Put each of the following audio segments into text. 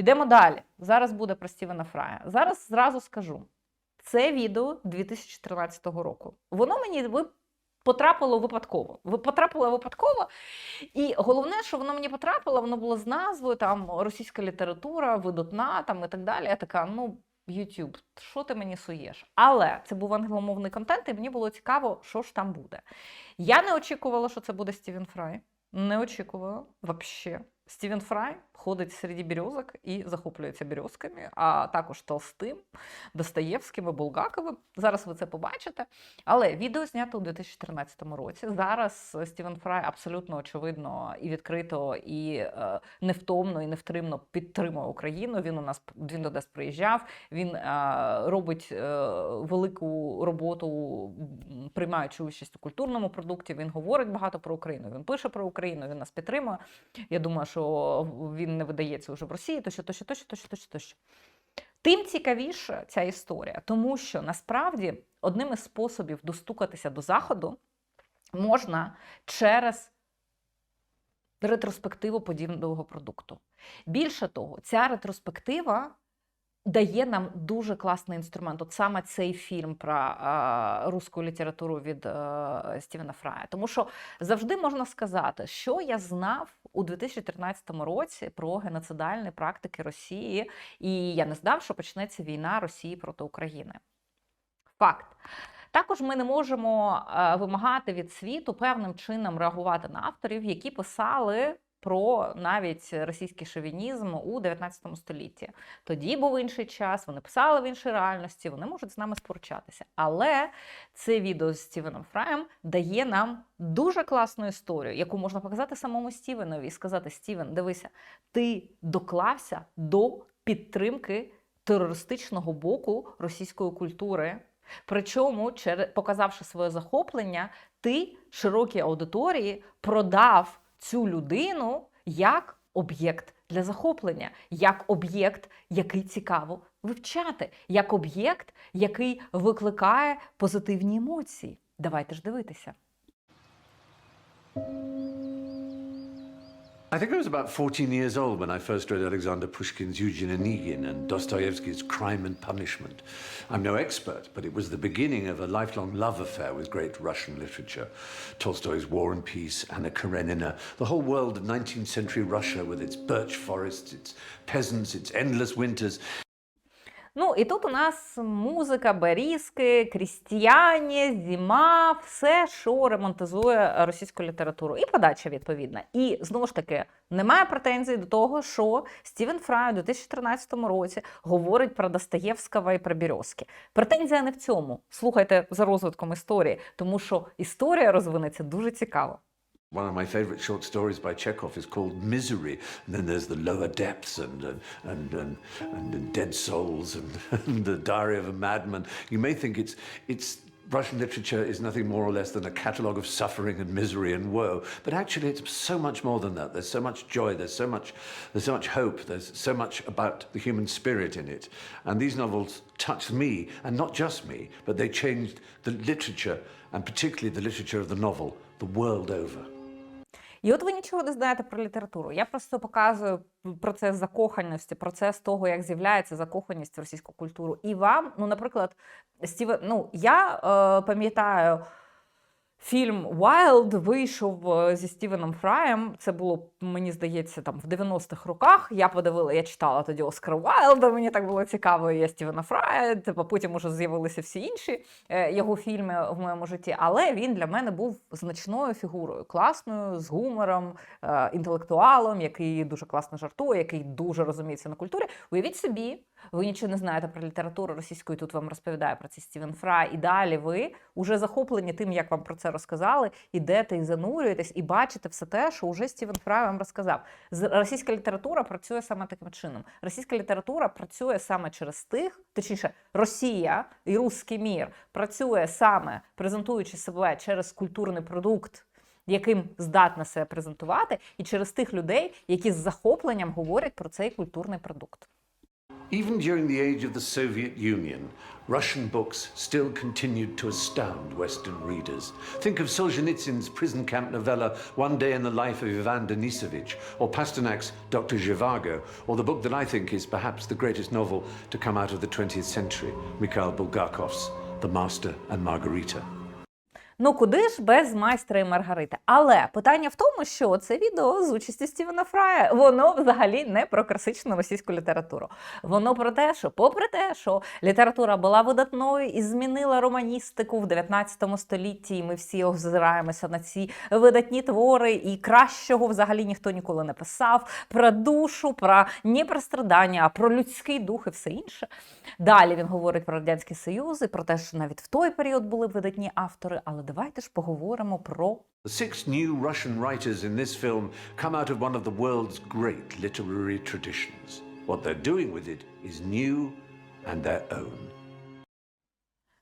Підемо далі. Зараз буде про Стівена Фрая. Зараз зразу скажу. Це відео 2013 року. Воно мені потрапило випадково. Потрапило випадково. І головне, що воно мені потрапило, воно було з назвою там російська література, видатна там і так далі. Я така, ну. YouTube, що ти мені суєш? Але це був англомовний контент, і мені було цікаво, що ж там буде. Я не очікувала, що це буде Стівен Фрай. Не очікувала взагалі. Стівен Фрай ходить серед березок і захоплюється березками, а також Толстим, Достоєвським і Булгаковим. Зараз ви це побачите. Але відео знято у 2013 році. Зараз Стівен Фрай абсолютно очевидно і відкрито, і е, невтомно, і невтримно підтримує Україну. Він у нас він до нас приїжджав. Він е, робить е, велику роботу, приймаючи участь у культурному продукті. Він говорить багато про Україну. Він пише про Україну. Він нас підтримує. Я думаю, що він не видається вже в Росії, тощо, тощо, тощо, тощо, тощо, тощо. Тим цікавіша ця історія, тому що насправді одним із способів достукатися до заходу можна через ретроспективу подібного продукту. Більше того, ця ретроспектива дає нам дуже класний інструмент. От саме цей фільм про е, русську літературу від е, Стівена Фрая. Тому що завжди можна сказати, що я знав у 2013 році про геноцидальні практики Росії, і я не знав, що почнеться війна Росії проти України. Факт. Також ми не можемо е, вимагати від світу певним чином реагувати на авторів, які писали про навіть російський шовінізм у 19 столітті. Тоді був інший час, вони писали в іншій реальності, вони можуть з нами сперечатися. Але це відео з Стівеном Фраєм дає нам дуже класну історію, яку можна показати самому Стівенові і сказати: Стівен, дивися, ти доклався до підтримки терористичного боку російської культури. Причому, показавши своє захоплення, ти широкій аудиторії продав цю людину як об'єкт для захоплення, як об'єкт, який цікаво вивчати, як об'єкт, який викликає позитивні емоції. Давайте ж дивитися. I think I was about 14 years old when I first read Alexander Pushkin's Eugene Onegin and Dostoevsky's Crime and Punishment. I'm no expert, but it was the beginning of a lifelong love affair with great Russian literature. Tolstoy's War and Peace, and Anna Karenina, the whole world of 19th century Russia with its birch forests, its peasants, its endless winters. Ну і тут у нас музика, берізки, крістіяні, зима, все, що ремонтизує російську літературу, і подача відповідна. І знову ж таки немає претензій до того, що Стівен Фрай у 2013 році говорить про Достоєвського і про Березки. Претензія не в цьому. Слухайте за розвитком історії, тому що історія розвинеться дуже цікаво. One of my favorite short stories by Chekhov is called Misery. And then there's the lower depths and, and, and, and, and Dead Souls and, and the Diary of a Madman. You may think it's, it's Russian literature is nothing more or less than a catalogue of suffering and misery and woe. But actually, it's so much more than that. There's so much joy. There's so much, there's so much hope. There's so much about the human spirit in it. And these novels touched me, and not just me, but they changed the literature, and particularly the literature of the novel, the world over. І от ви нічого не знаєте про літературу. Я просто показую процес закоханості, процес того, як з'являється закоханість в російську культуру. І вам, ну, наприклад, Стівен, ну я е, пам'ятаю. Фільм Wild вийшов е, зі Стівеном Фраєм. Це було, мені здається, там в 90-х роках. Я подивила, я читала тоді Оскара Уайлда, мені так було цікаво, я Стівена Фрая. Типу, потім уже з'явилися всі інші е, його фільми в моєму житті. Але він для мене був значною фігурою, класною, з гумором, е, інтелектуалом, який дуже класно жартує, який дуже розуміється на культурі. Уявіть собі, ви нічого не знаєте про літературу російську, і тут вам розповідає про це Стівен Фрай. І далі ви уже захоплені тим, як вам про це розказали, ідете і занурюєтесь, і бачите все те, що вже Стівен Фрай вам розказав. Російська література працює саме таким чином. Російська література працює саме через тих, точніше, Росія і русський мір працює саме презентуючи себе через культурний продукт. Яким здатна себе презентувати, і через тих людей, які з захопленням говорять про цей культурний продукт. Even during the age of the Soviet Union, Russian books still continued to astound Western readers. Think of Solzhenitsyn's prison camp novella One Day in the Life of Ivan Denisovich, or Pasternak's Dr. Zhivago, or the book that I think is perhaps the greatest novel to come out of the 20th century, Mikhail Bulgakov's The Master and Margarita. Ну куди ж без майстра і Маргарити? Але питання в тому, що це відео з участю Стівена Фрая, воно взагалі не про класичну російську літературу. Воно про те, що, попри те, що література була видатною і змінила романістику в 19 столітті, і ми всі озираємося на ці видатні твори, і кращого взагалі ніхто ніколи не писав про душу, про не про страдання, а про людський дух і все інше. Далі він говорить про радянський союз і про те, що навіть в той період були видатні автори. Але давайте ж поговоримо про six new Russian writers in this film come out of one of the world's great literary traditions. What they're doing with it is new and their own.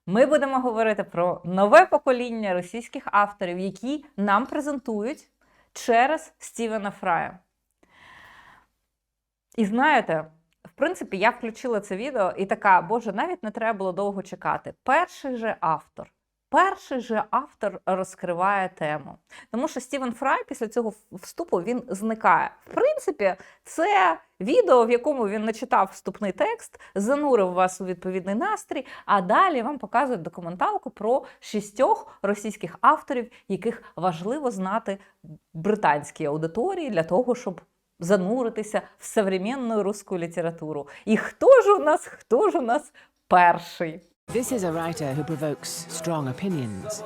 Ми будемо говорити про нове покоління російських авторів, які нам презентують через Стівена Фрая. І знаєте, в принципі, я включила це відео і така, боже, навіть не треба було довго чекати. Перший же автор. Перший же автор розкриває тему. Тому що Стівен Фрай після цього вступу він зникає. В принципі, це відео, в якому він начитав вступний текст, занурив вас у відповідний настрій, а далі вам показують документалку про шістьох російських авторів, яких важливо знати британській аудиторії для того, щоб зануритися в современну русську літературу. І хто ж у нас, хто ж у нас перший? This is a writer who provokes strong opinions.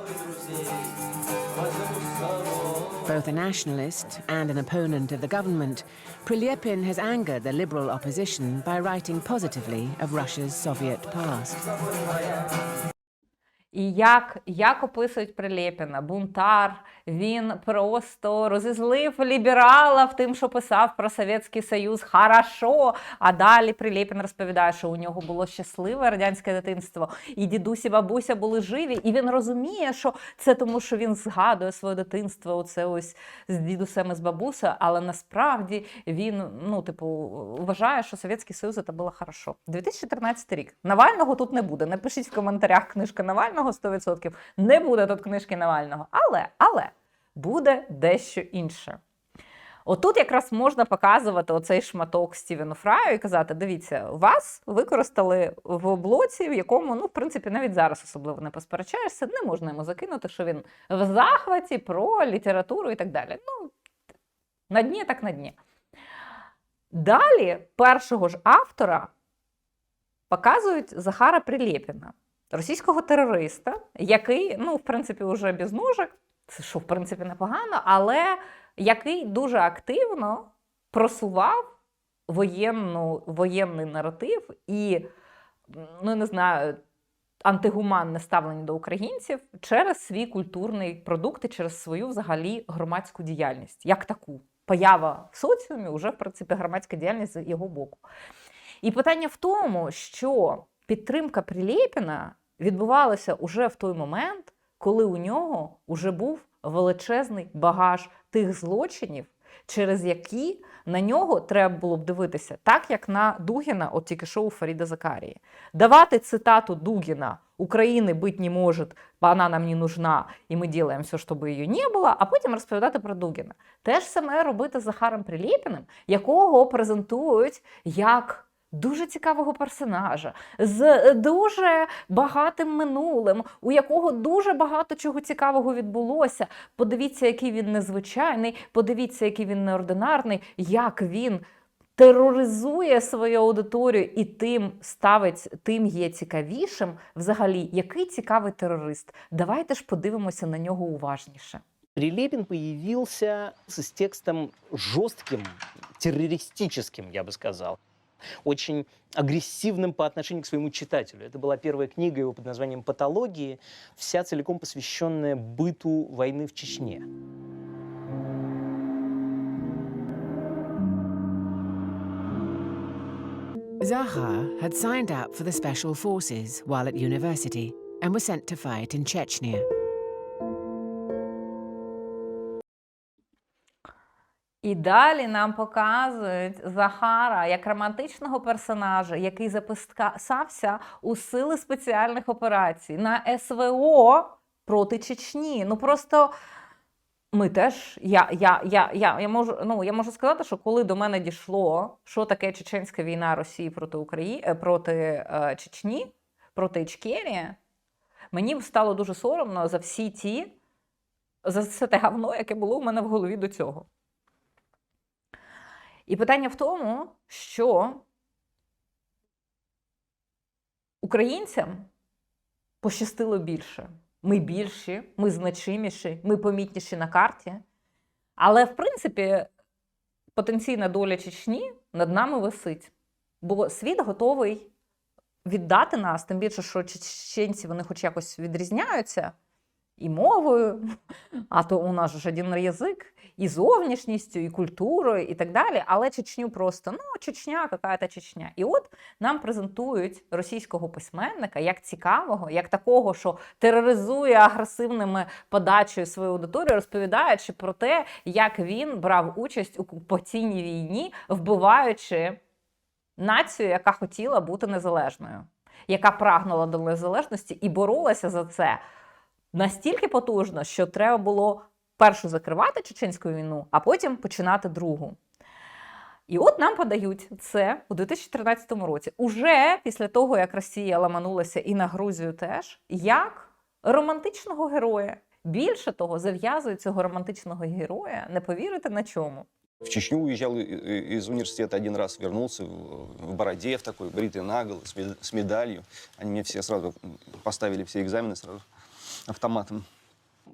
Both a nationalist and an opponent of the government, Prilyepin has angered the liberal opposition by writing positively of Russia's Soviet past. І як, як описують Прилєпіна, бунтар, він просто розізлив лібералів тим, що писав про Совєтський Союз хорошо. А далі Прилєпін розповідає, що у нього було щасливе радянське дитинство, і дідусь і бабуся були живі. І він розуміє, що це тому, що він згадує своє дитинство, оце ось з дідусем і з бабусею, але насправді він ну, типу, вважає, що Совєтський Союз це було хорошо. 2013 рік. Навального тут не буде. Напишіть в коментарях книжка Навального 100%. Не буде тут книжки Навального. Але, але буде дещо інше. Отут якраз можна показувати оцей шматок Стівену Фраю і казати: дивіться, вас використали в блоці, в якому, ну, в принципі, навіть зараз особливо не посперечаєшся, не можна йому закинути, що він в захваті про літературу і так далі. Ну, на дні так на дні. Далі першого ж автора показують Захара Прилєпіна, російського терориста, який, ну, в принципі, уже без ножик, це що, в принципі, непогано, але який дуже активно просував воєнну, воєнний наратив і, ну, не знаю, антигуманне ставлення до українців через свій культурний продукт і через свою взагалі громадську діяльність, як таку. Поява в соціумі вже, в принципі, громадська діяльність з його боку. І питання в тому, що підтримка Прилєпіна відбувалася уже в той момент, коли у нього вже був величезний багаж тих злочинів, через які на нього треба було б дивитися, так як на Дугіна, от тільки що у Фаріда Закарії. Давати цитату Дугіна «України бить не може, бо вона нам не нужна, і ми робимо все, щоб її не було, а потім розповідати про Дугіна. Те ж саме робити з Захаром Прилєпіним, якого презентують як дуже цікавого персонажа з дуже багатим минулим, у якого дуже багато чого цікавого відбулося. Подивіться, який він незвичайний, подивіться, який він неординарний, як він. Тероризує свою аудиторію і тим ставить, тим є цікавішим взагалі, який цікавий терорист. Давайте ж подивимося на нього уважніше. Прилепин появился с текстом жестким, террористическим, я бы сказал Очень агрессивным по отношению к своему читателю. Это была первая книга его под названием «Патологии», вся целиком посвященная быту войны в Чечне. Zahar had signed up for the special forces while at university and was sent to fight in Chechnya. І далі нам показують Захара як романтичного персонажа, який записався у сили спеціальних операцій на СВО проти Чечні. Ну просто ми теж. Я, я, я, я, я, можу, ну, я можу сказати, що коли до мене дійшло, що таке чеченська війна Росії проти України проти е, Чечні, проти Ічкерії, мені стало дуже соромно за всі ті, за все те говно, яке було у мене в голові до цього. І питання в тому, що українцям пощастило більше. Ми більші, ми значиміші, ми помітніші на карті. Але, в принципі, потенційна доля Чечні над нами висить. Бо світ готовий віддати нас, тим більше, що чеченці вони хоч якось відрізняються і мовою, а то у нас ж один язик, і зовнішністю, і культурою, і так далі. Але Чечню просто ну, Чечня, яка-то Чечня. І от нам презентують російського письменника як цікавого, як такого, що тероризує агресивними подачею свою аудиторію, розповідаючи про те, як він брав участь у окупаційній війні, вбиваючи націю, яка хотіла бути незалежною, яка прагнула до незалежності і боролася за це настільки потужно, що треба було першу закривати чеченську війну, а потім починати другу. І от нам подають це у 2013 році, уже після того, як Росія ламанулася і на Грузію теж, як романтичного героя. Більше того, зав'язують цього романтичного героя, не повірите на чому. В Чечню уезжал и- и- из университета один раз, вернулся в, в бороде, в такой, бритый наголо, с, мед- с медалью. Они мне все сразу поставили все экзамены сразу автоматом.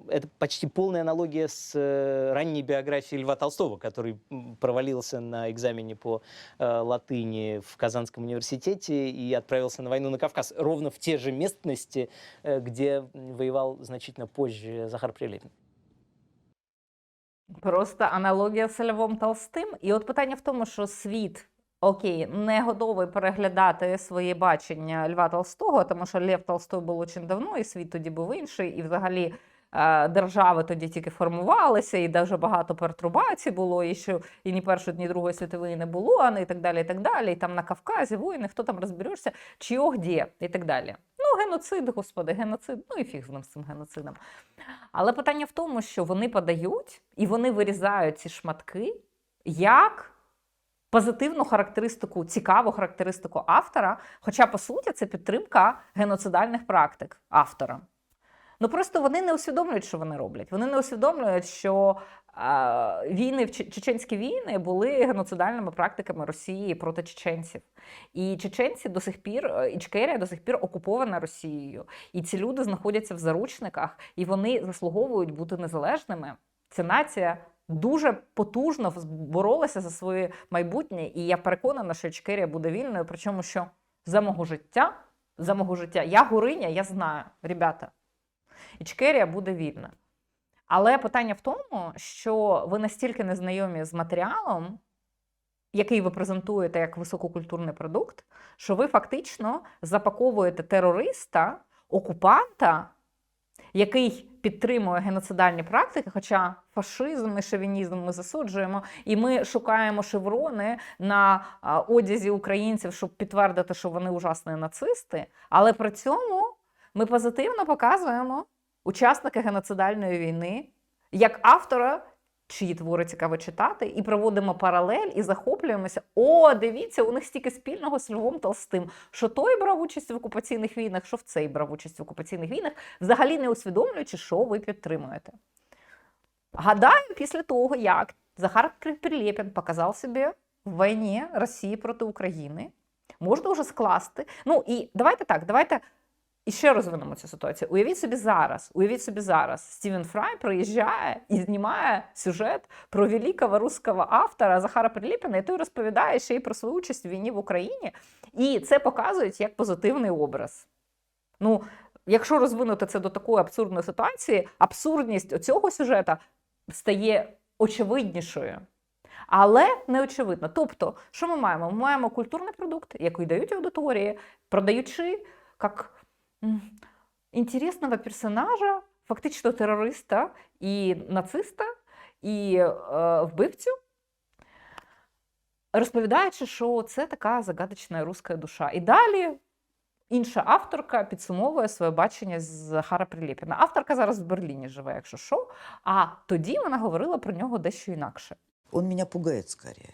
Это почти полная аналогия с э, ранней биографией Льва Толстого, который м, провалился на экзамене по э, латыни в Казанском университете и отправился на войну на Кавказ, ровно в те же местности, э, где м, воевал значительно позже Захар Прилепин. Просто аналогія з Львом Толстим. І от питання в тому, що світ окей, не готовий переглядати своє бачення Льва Толстого, тому що Лев Толстой був дуже давно, і світ тоді був інший, і взагалі. е, Держави тоді тільки формувалися, і дуже багато пертурбацій було, і що і ні Першої, ні Другої світової не було, а не і так далі. І так далі. І там на Кавказі воїни, хто там розберешся, чого де, і так далі. Ну, геноцид, господи, геноцид, ну і фіг з ним з цим геноцидом. Але питання в тому, що вони подають і вони вирізають ці шматки як позитивну характеристику, цікаву характеристику автора. Хоча, по суті, це підтримка геноцидальних практик автора. Ну просто вони не усвідомлюють, що вони роблять. Вони не усвідомлюють, що е, війни чеченські війни були геноцидальними практиками Росії проти чеченців. І чеченці до сих пір, е, Ічкерія до сих пір окупована Росією. І ці люди знаходяться в заручниках, і вони заслуговують бути незалежними. Ця нація дуже потужно боролася за своє майбутнє, і я переконана, що Ічкерія буде вільною. Причому, що за мого життя, за мого життя, я гуриня, я знаю, ребята, Ічкерія буде вільна. Але питання в тому, що ви настільки не знайомі з матеріалом, який ви презентуєте як висококультурний продукт, що ви фактично запаковуєте терориста, окупанта, який підтримує геноцидальні практики, хоча фашизм і шовінізм ми засуджуємо, і ми шукаємо шеврони на одязі українців, щоб підтвердити, що вони ужасні нацисти. Але при цьому ми позитивно показуємо учасника геноцидальної війни як автора. Чиї твори цікаво читати, і проводимо паралель і захоплюємося. О, дивіться, у них стільки спільного з Львом Толстим, що той брав участь в окупаційних війнах, що в цей брав участь в окупаційних війнах, взагалі не усвідомлюючи, що ви підтримуєте. Гадаю, після того, як Захар Прилєпін показав собі в війні Росії проти України, можна вже скласти. Ну і давайте так, давайте і ще розвинемо цю ситуацію. Уявіть собі зараз, уявіть собі зараз, Стівен Фрай приїжджає і знімає сюжет про великого русского автора Захара Приліпіна, і той розповідає ще й про свою участь в війні в Україні. І це показують як позитивний образ. Ну, якщо розвинути це до такої абсурдної ситуації, абсурдність цього сюжета стає очевиднішою. Але не очевидно. Тобто, що ми маємо? Ми маємо культурний продукт, який дають аудиторії, продаючи як м, інтересного персонажа, фактично терориста і нациста, і е, вбивцю, розповідаючи, що це така загадочна руська душа. І далі інша авторка підсумовує своє бачення з Захара Прилєпіна. Авторка зараз в Берліні живе, якщо що. А тоді вона говорила про нього дещо інакше. Он меня пугает скорее.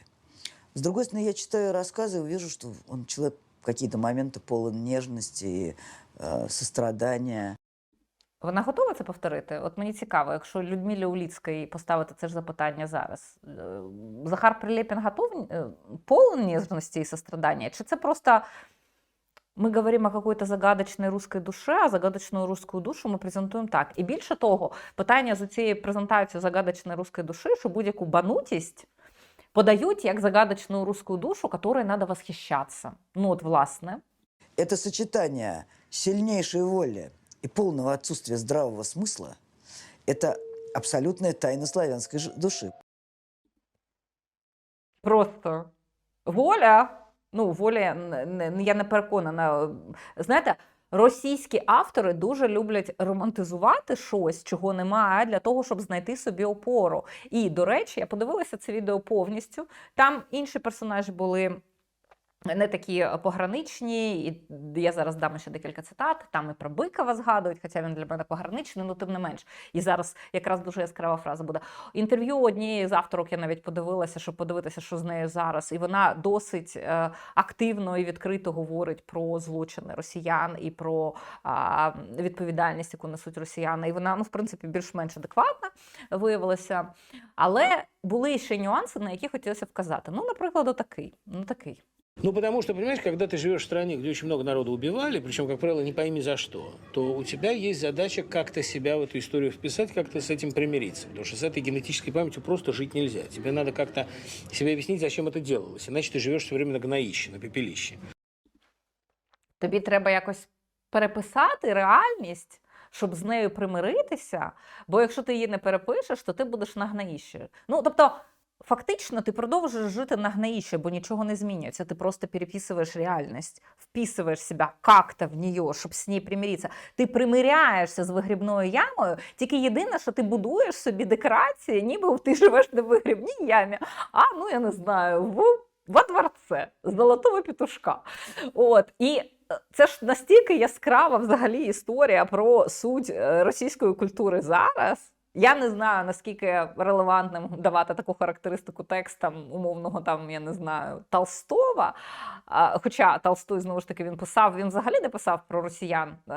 С другой стороны, я читаю рассказы и вижу, что он человек в какие-то моменты полон нежности, э, сострадания. Вона готова це повторити? От мені цікаво, якщо Людмилі Уліцькій поставити це ж запитання зараз. Е, Захар Прилєпін готов е, полон нежності і сострадання? Чи це просто ми говоримо о какой-то загадочной русской душе, а загадочну русську душу ми презентуємо так. І більше того, питання з цією презентацією загадочної русської душі, що будь-яку банутість подають як загадочну русську душу, которой треба восхищатися. Ну от, власне. Это сочетание сильнейшей воли и полного отсутствия здравого смысла – это абсолютная тайна славянской души. Просто воля, ну, воля, я не переконана. Знаєте, російські автори дуже люблять романтизувати щось, чого немає, для того, щоб знайти собі опору. І, до речі, я подивилася це відео повністю. Там інші персонажі були. Не такі пограничні, і я зараз дам ще декілька цитат. Там і про Бикова згадують, хоча він для мене пограничний, ну тим не менш. І зараз якраз дуже яскрава фраза буде. Інтерв'ю однієї з авторок я навіть подивилася, щоб подивитися, що з нею зараз. І вона досить е, активно і відкрито говорить про злочини росіян і про а, відповідальність, яку несуть росіяни. І вона, ну, в принципі, більш-менш адекватна виявилася. Але були ще нюанси, на які хотілося вказати. Ну, наприклад, отакий. Ну, такий. Ну, потому что, понимаешь, когда ты живешь в стране, где очень много народу убивали, причем, как правило, не пойми за что, то у тебя есть задача как-то себя в эту историю вписать, как-то с этим примириться. Потому что с этой генетической памятью просто жить нельзя. Тебе надо как-то себе объяснить, зачем это делалось. Иначе ты живешь все время на гноище, на пепелище. Тобі треба якось переписати реальність, щоб з нею примиритися. Бо якщо ти її не перепишеш, то ти будеш на гнаїщі. Ну, тобто, фактично, ти продовжуєш жити на гнаїщі, бо нічого не змінюється. Ти просто переписуєш реальність, вписуєш себе как-то в нее, щоб з нею примиритися. Ти примиряєшся з вигрібною ямою, тільки єдине, що ти будуєш собі декорації, ніби ти живеш не в вигрібній ямі, а ну я не знаю, в, во дворце золотого петушка. От і е, це ж настільки яскрава взагалі історія про суть е, російської культури зараз. Я не знаю, наскільки релевантним давати таку характеристику текстам умовного там, я не знаю, Толстова. Хоча Толстой, знову ж таки, він писав, він взагалі не писав про росіян, е,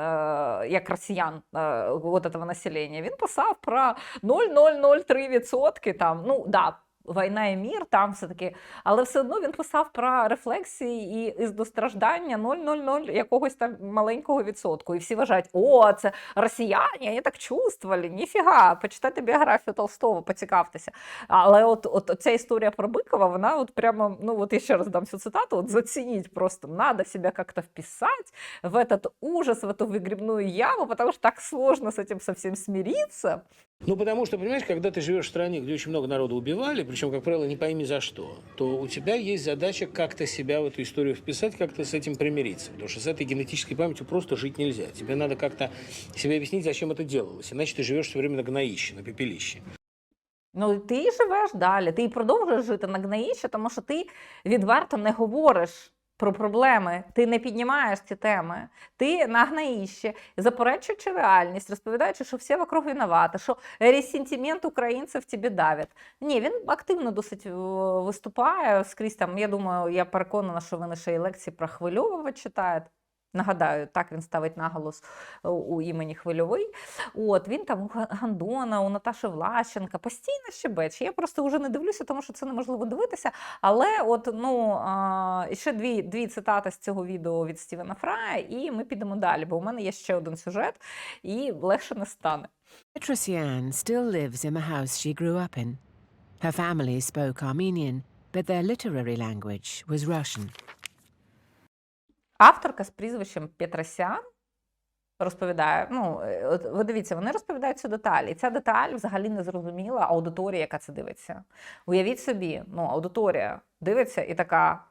як росіян е, от этого населення. Він писав про 0,003%. Там, ну, да, Війна і мір, там все-таки, але все одно він писав про рефлексії і із достраждання 0,00 якогось там маленького відсотку. І всі вважають, о, це росіяни, вони так чувствували, ніфіга, почитайте біографію Толстого, поцікавтеся. Але от, от ця історія про Бикова, вона от прямо, ну от я ще раз дам цю цитату, от зацініть просто, надо себя как-то вписать в этот ужас, в эту выгребную яму, потому что так сложно с этим совсем смириться. Ну, потому что, понимаешь, когда ты живешь в стране, где очень много народу убивали, причем, как правило, не пойми за что, то у тебя есть задача как-то себя в эту историю вписать, как-то с этим примириться. Потому что с этой генетической памятью просто жить нельзя. Тебе надо как-то себе объяснить, зачем это делалось. Иначе ты живешь все время на гноище, на пепелище. Ну, ти і живеш далі, ти і продовжуєш жити на гнаїще, тому що ти відверто не говориш про проблеми, ти не піднімаєш ці теми, ти на гнаїще, заперечуючи реальність, розповідаючи, що всі вокруг винувати, що ресентимент українців тебе давить. Ні, він активно досить е, виступає скрізь там. Я думаю, я переконана, що ви ще і лекції про Хвильового читає. Нагадаю, так він ставить наголос е, у імені Хвильовий. От він там у Гандона, у Наташі Влащенка постійно щебече. Я просто вже не дивлюся, тому що це неможливо дивитися. Але от ну а, ще дві, дві цитати з цього відео від Стівена Фрая, і ми підемо далі, бо у мене є ще один сюжет, і легше не стане. Petrosian still lives in the house she grew up in. Her family spoke Armenian, but their literary language was Russian. Авторка з прізвищем Петросян розповідає: ну, е, ви дивіться, вони розповідають цю деталь. І ця деталь взагалі не зрозуміла аудиторія, яка це дивиться. Уявіть собі, ну, аудиторія дивиться і така.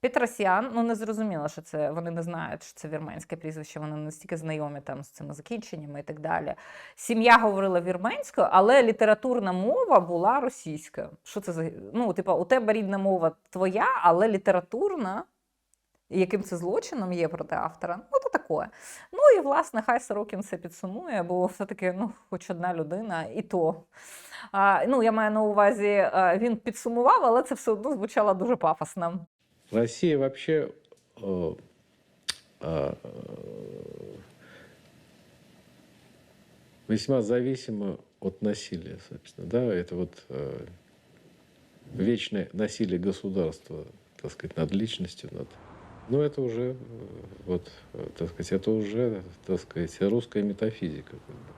Петросян, ну не зрозуміло, що це вони не знають, що це вірменське прізвище, вони настільки знайомі там з цими закінченнями і так далі. Сім'я говорила вірменською, але літературна мова була російською. Що це за ну, типу, у тебе рідна мова твоя, але літературна І Яким це злочином є проти автора? Ну, то таке. Ну і власне, хай Сорокін це підсумує, бо все-таки ну, хоч одна людина, і то. А, ну, я маю на увазі, а, він підсумував, але це все одно звучало дуже пафосно. Россия вообще э, э, весьма зависима от насилия, собственно. Да, это вот э, вечное насилие государства, так сказать, над личностью, над. Но это уже, э, вот, э, так сказать, это уже, так сказать, русская метафизика. как бы.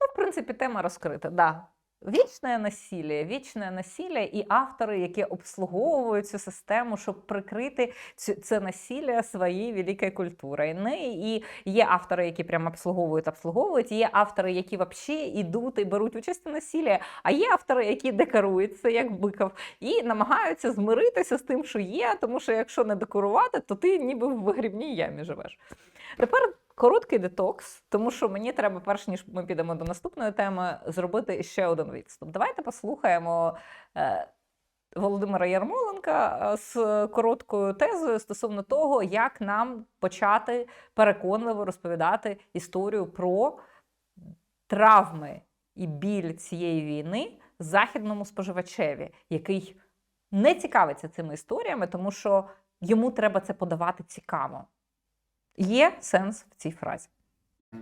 Ну, в принципі, тема розкрита, да. Вічне насилля, вічне насилля і автори, які обслуговують цю систему, щоб прикрити це насилля своєю великою культурою. Ну, і є автори, які прямо обслуговують, обслуговують, є автори, які взагалі йдуть і беруть участь у насиллі, а є автори, які декоруються, як биков, і намагаються змиритися з тим, що є, тому що якщо не декорувати, то ти ніби в вигрібній ямі живеш. Тепер короткий детокс, тому що мені треба, перш ніж ми підемо до наступної теми, зробити ще один відступ. Давайте послухаємо е, Володимира Ярмоленка е, з короткою тезою стосовно того, як нам почати переконливо розповідати історію про травми і біль цієї війни західному споживачеві, який не цікавиться цими історіями, тому що йому треба це подавати цікаво. Є сенс в цій фразі.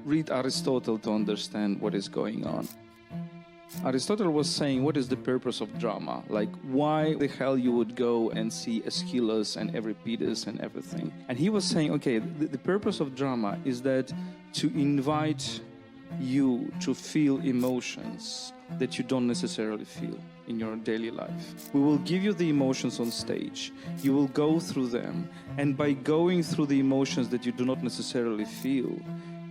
read Aristotle to understand what is going on. Aristotle was saying, What is the purpose of drama? Like, why the hell you would go and see Aeschylus and Euripides and everything? And he was saying, Okay, the, the purpose of drama is that to invite you to feel emotions that you don't necessarily feel in your daily life. We will give you the emotions on stage. You will go through them. And by going through the emotions that you do not necessarily feel,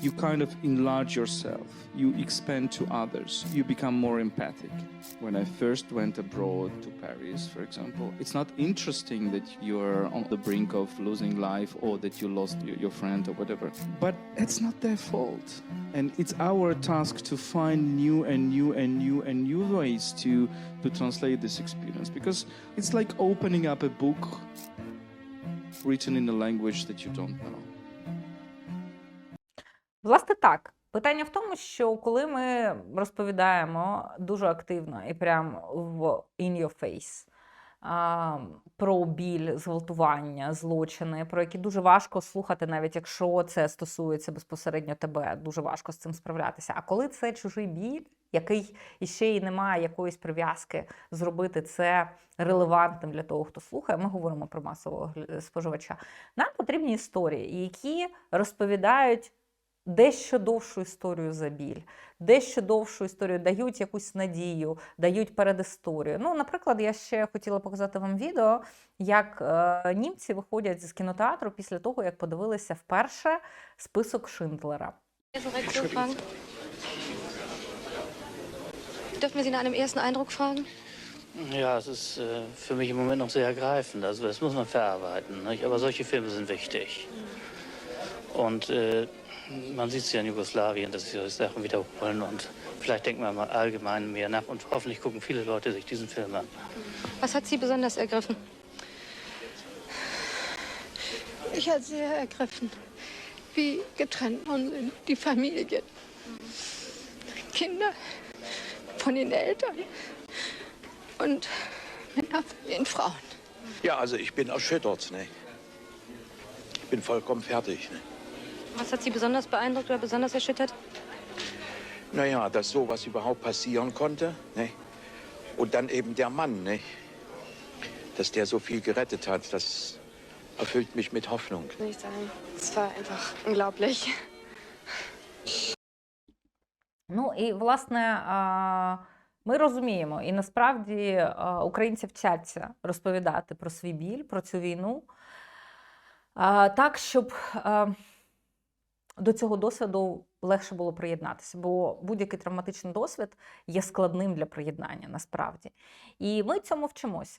you kind of enlarge yourself, you expand to others, you become more empathic. When I first went abroad to Paris, for example, it's not interesting that you're on the brink of losing life or that you lost your, friend or whatever. But it's not their fault. And it's our task to find new and new and new and new ways to, to translate this experience because it's like opening up a book written in a language that you don't know. Власне, так. Питання в тому, що коли ми розповідаємо дуже активно і прям в in your face а, про біль, зґвалтування, злочини, про які дуже важко слухати, навіть якщо це стосується безпосередньо тебе, дуже важко з цим справлятися. А коли це чужий біль, який іще й не має якоїсь прив'язки зробити це релевантним для того, хто слухає, ми говоримо про масового споживача. Нам потрібні історії, які розповідають дещо довшу історію за біль, дещо довшу історію дають якусь надію, дають передісторію. Ну, наприклад, я ще хотіла показати вам відео, як е, німці виходять з кінотеатру після того, як подивилися вперше список Шиндлера. Dürfen wir Sie nach einem ersten Eindruck fragen? Ja, es ist äh, für mich im Moment noch sehr ergreifend. Also das muss man verarbeiten. Nicht? Aber solche Filme sind wichtig. Und äh, man sieht es ja in Jugoslawien, dass sich solche Sachen wiederholen. Und vielleicht denkt man mal allgemein mehr nach. Und hoffentlich gucken viele Leute sich diesen Film an. Was hat Sie besonders ergriffen? Ich hat sehr ergriffen, wie getrennt worden sind die Familien. Kinder von den Eltern und Männer von den Frauen. Ja, also ich bin erschüttert. Ne? Ich bin vollkommen fertig. Ne? Was hat Sie besonders beeindruckt oder besonders erschüttert? Naja, dass sowas überhaupt passieren konnte. Ne? Und dann eben der Mann, ne? dass der so viel gerettet hat, das erfüllt mich mit Hoffnung. Nicht sagen. Es war einfach unglaublich. Ну і власне а, ми розуміємо, і насправді а, українці вчаться розповідати про свій біль, про цю війну а, так, щоб а, до цього досвіду легше було приєднатися, бо будь-який травматичний досвід є складним для приєднання насправді. І ми цьому вчимося.